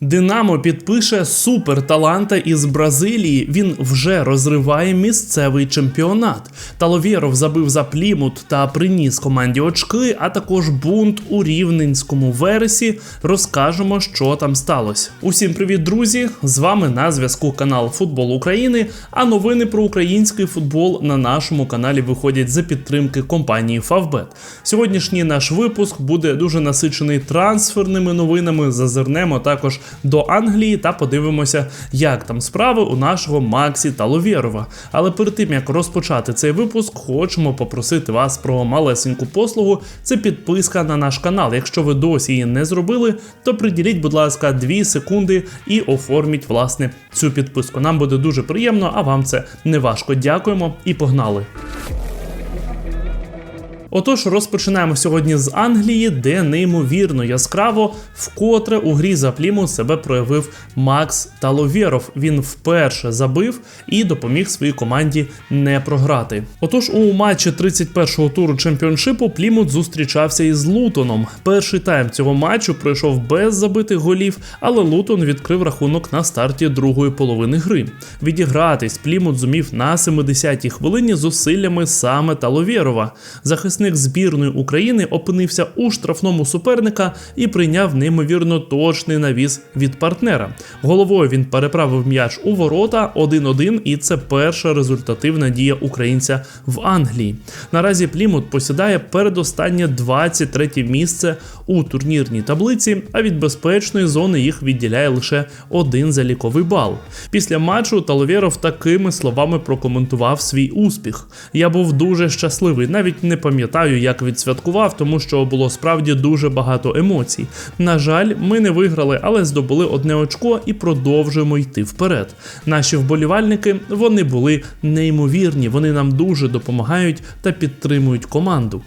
Динамо підпише суперталанта із Бразилії. Він вже розриває місцевий чемпіонат. Таловєров забив за плімут та приніс команді очки, а також бунт у рівненському вересі. Розкажемо, що там сталося. Усім привіт, друзі! З вами на зв'язку канал Футбол України. А новини про український футбол на нашому каналі виходять за підтримки компанії Favbet. Сьогоднішній наш випуск буде дуже насичений трансферними новинами. Зазирнемо також до Англії та подивимося, як там справи у нашого Максі Таловєрова. Але перед тим як розпочати цей випуск, хочемо попросити вас про малесеньку послугу. Це підписка на наш канал. Якщо ви досі її не зробили, то приділіть, будь ласка, 2 секунди і оформіть власне цю підписку. Нам буде дуже приємно, а вам це не важко. Дякуємо і погнали. Отож, розпочинаємо сьогодні з Англії, де неймовірно яскраво вкотре у грі за пліму себе проявив Макс Таловєров. Він вперше забив і допоміг своїй команді не програти. Отож, у матчі 31-го туру чемпіоншипу Плімут зустрічався із Лутоном. Перший тайм цього матчу пройшов без забитих голів, але Лутон відкрив рахунок на старті другої половини гри. Відігратись Плімут зумів на 70-й хвилині зусиллями саме Таловєрова. Захисник збірної України опинився у штрафному суперника і прийняв неймовірно точний навіс від партнера. Головою він переправив м'яч у ворота 1-1, і це перша результативна дія українця в Англії. Наразі Плімут посідає передостаннє 23 місце у турнірній таблиці, а від безпечної зони їх відділяє лише один заліковий бал. Після матчу Таловєров такими словами прокоментував свій успіх. Я був дуже щасливий, навіть не пам'ятаю, як відсвяткував, тому що було справді дуже багато емоцій. На жаль, ми не виграли, але здобули одне очко і продовжуємо йти вперед. Наші вболівальники вони були неймовірні, вони нам дуже допомагають та підтримують команду.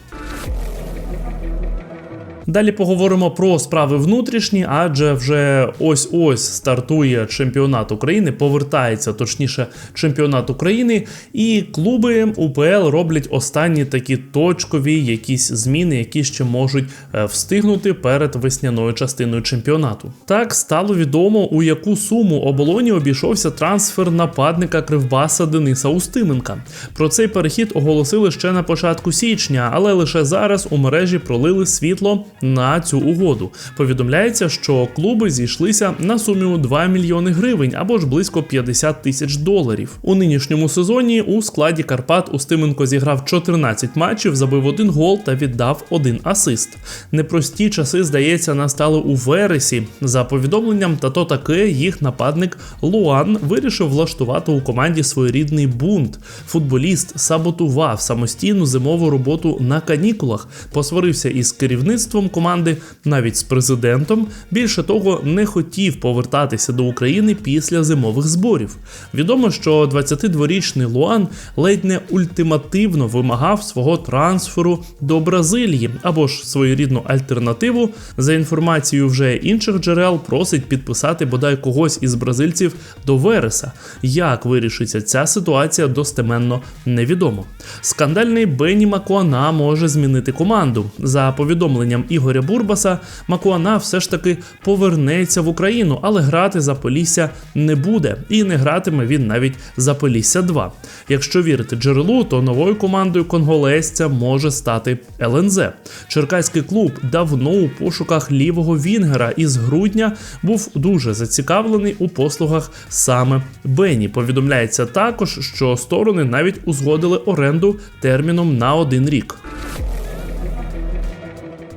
Далі поговоримо про справи внутрішні, адже вже ось ось стартує чемпіонат України, повертається точніше чемпіонат України, і клуби УПЛ роблять останні такі точкові якісь зміни, які ще можуть е, встигнути перед весняною частиною чемпіонату. Так стало відомо, у яку суму оболоні обійшовся трансфер нападника Кривбаса Дениса Устименка. Про цей перехід оголосили ще на початку січня, але лише зараз у мережі пролили світло на цю угоду. Повідомляється, що клуби зійшлися на сумі у 2 мільйони гривень або ж близько 50 тисяч доларів. У нинішньому сезоні у складі Карпат Устименко зіграв 14 матчів, забив один гол та віддав один асист. Непрості часи, здається, настали у вересі. За повідомленням, та то таке їх нападник Луан вирішив влаштувати у команді своєрідний бунт. Футболіст саботував самостійну зимову роботу на канікулах, посварився із керівництвом команди, навіть з президентом. Більше того, не хотів повертатися до України після зимових зборів. Відомо, що 22-річний Луан ледь не ультимативно вимагав свого трансферу до Бразилії або ж своєрідну альтернативу. За інформацією вже інших джерел, просить підписати бодай когось із бразильців до Вереса. Як вирішиться ця ситуація, достеменно невідомо. Скандальний Бенні Макуана може змінити команду. За повідомленням Ігоря Бурбаса, Макуана все ж таки повернеться в Україну, але грати за Полісся не буде, і не гратиме він навіть за Полісся 2. Якщо вірити джерелу, то новою командою конголезця може стати ЛНЗ. Черкаський клуб давно у пошуках лівого Вінгера і з грудня був дуже зацікавлений у послугах саме Бені. Повідомляється також, що сторони навіть узгодили оренду терміном на один рік.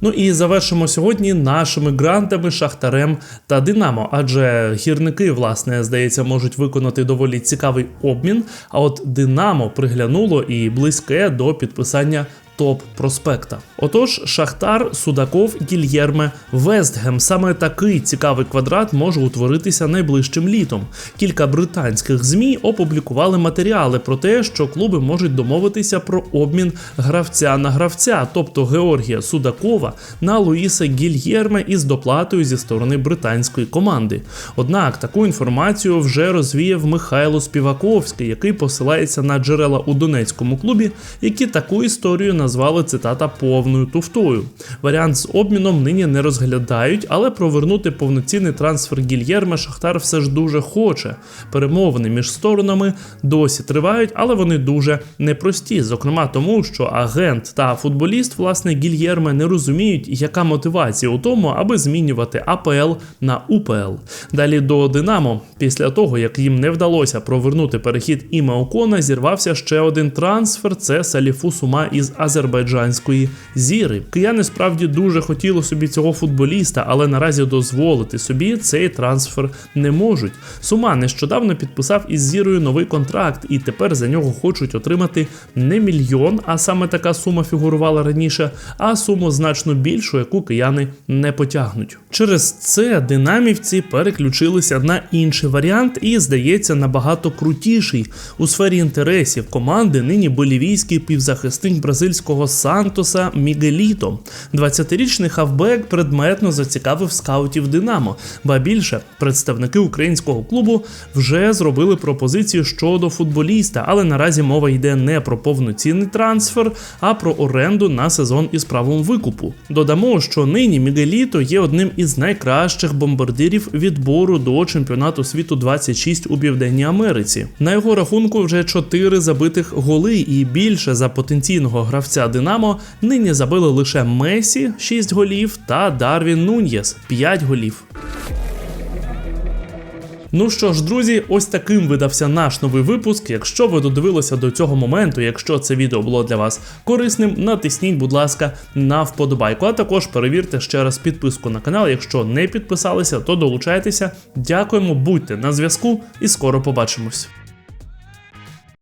Ну і завершимо сьогодні нашими грантами, Шахтарем та Динамо. Адже гірники, власне, здається, можуть виконати доволі цікавий обмін. А от Динамо приглянуло і близьке до підписання топ проспекта. Отож, Шахтар, Судаков, Гільєрме, Вестгем. Саме такий цікавий квадрат може утворитися найближчим літом. Кілька британських змі опублікували матеріали про те, що клуби можуть домовитися про обмін гравця на гравця, тобто Георгія Судакова на Луїса Гільєрме із доплатою зі сторони британської команди. Однак таку інформацію вже розвіяв Михайло Співаковський, який посилається на джерела у донецькому клубі, які таку історію назвали цитата повною туфтою. Варіант з обміном нині не розглядають, але провернути повноцінний трансфер Гільєрме Шахтар все ж дуже хоче. Перемовини між сторонами досі тривають, але вони дуже непрості. Зокрема, тому що агент та футболіст, власне, Гільєрме не розуміють, яка мотивація у тому, аби змінювати АПЛ на УПЛ. Далі до Динамо. Після того, як їм не вдалося провернути перехід Іме Окона, зірвався ще один трансфер. Це Саліфу Сума із азербайджанської зіри. Кияни справді дуже хотіли собі цього футболіста, але наразі дозволити собі цей трансфер не можуть. Сума нещодавно підписав із зірою новий контракт, і тепер за нього хочуть отримати не мільйон, а саме така сума фігурувала раніше, а суму значно більшу, яку кияни не потягнуть. Через це динамівці переключилися на інший варіант і, здається, набагато крутіший. У сфері інтересів команди нині болівійський півзахисник бразильського Сантоса Мігеліто. 20-річний хавбек предметно зацікавив скаутів Динамо. Ба більше представники українського клубу вже зробили пропозицію щодо футболіста, але наразі мова йде не про повноцінний трансфер, а про оренду на сезон із правом викупу. Додамо, що нині Мігеліто є одним із найкращих бомбардирів відбору до чемпіонату світу 26 у Південній Америці. На його рахунку вже 4 забитих голи, і більше за потенційного гравця Динамо нині забили лише Месі 6 голів та Дарвін Нуньєс 5 голів. Ну що ж, друзі, ось таким видався наш новий випуск. Якщо ви додивилися до цього моменту, якщо це відео було для вас корисним, натисніть, будь ласка, на вподобайку. А також перевірте ще раз підписку на канал. Якщо не підписалися, то долучайтеся. Дякуємо, будьте на зв'язку і скоро побачимось.